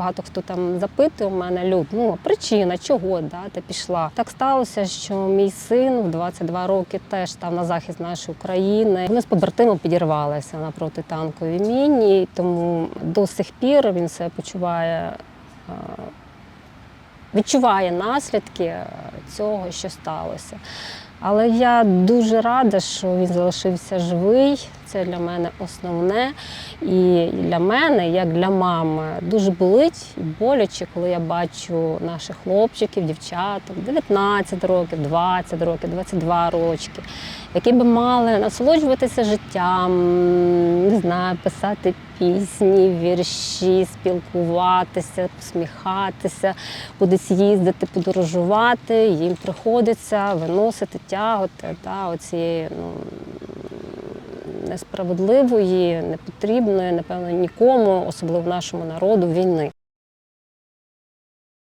Багато хто там запитує у мене люд, ну причина, чого да, ти пішла. Так сталося, що мій син в 22 роки теж став на захист нашої України. Вони з побратимом підірвалися на протитанковій міні, тому до сих пір він себе почуває. Відчуває наслідки цього, що сталося. Але я дуже рада, що він залишився живий. Це для мене основне. І для мене, як для мами, дуже болить і боляче, коли я бачу наших хлопчиків, дівчаток 19 років, 20 років, 22 рочки, які би мали насолоджуватися життям, не знаю, писати пісні, вірші, спілкуватися, посміхатися, кудись їздити, подорожувати. Їм приходиться виносити, тягати та оцієї ну, несправедливої, непотрібної, напевно, нікому, особливо нашому народу, війни.